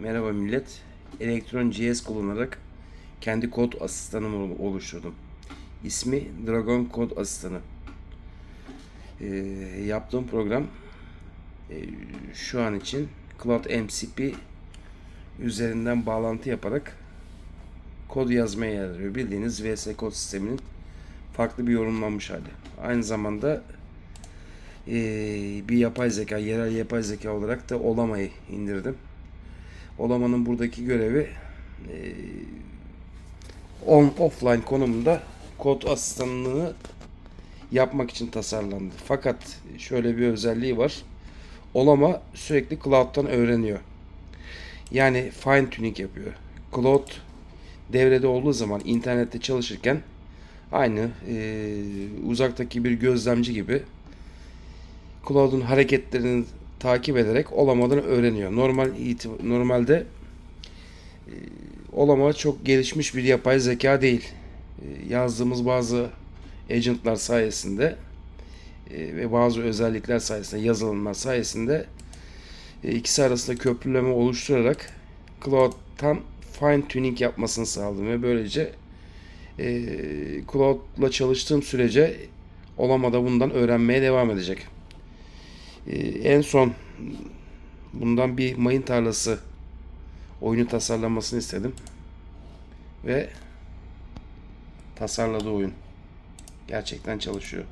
Merhaba millet. Elektron JS kullanarak kendi kod asistanımı oluşturdum. İsmi Dragon Kod Asistanı. Ee, yaptığım program e, şu an için Cloud MCP üzerinden bağlantı yaparak kod yazmaya yarıyor. Bildiğiniz VS kod sisteminin farklı bir yorumlanmış hali. Aynı zamanda e, bir yapay zeka, yerel yapay zeka olarak da Olama'yı indirdim. Olama'nın buradaki görevi e, on offline konumunda kod asistanlığını yapmak için tasarlandı. Fakat şöyle bir özelliği var. Olama sürekli cloud'dan öğreniyor. Yani fine tuning yapıyor. Cloud devrede olduğu zaman internette çalışırken aynı e, uzaktaki bir gözlemci gibi Cloud'un hareketlerini takip ederek olamadan öğreniyor. Normal normalde e, olama çok gelişmiş bir yapay zeka değil. E, yazdığımız bazı agentlar sayesinde e, ve bazı özellikler sayesinde, yazılımlar sayesinde ikisi arasında köprüleme oluşturarak Cloud'tan fine tuning yapmasını sağladım ve böylece e, Cloud'la çalıştığım sürece olamada bundan öğrenmeye devam edecek. Ee, en son bundan bir mayın tarlası oyunu tasarlamasını istedim. Ve tasarladı oyun. Gerçekten çalışıyor.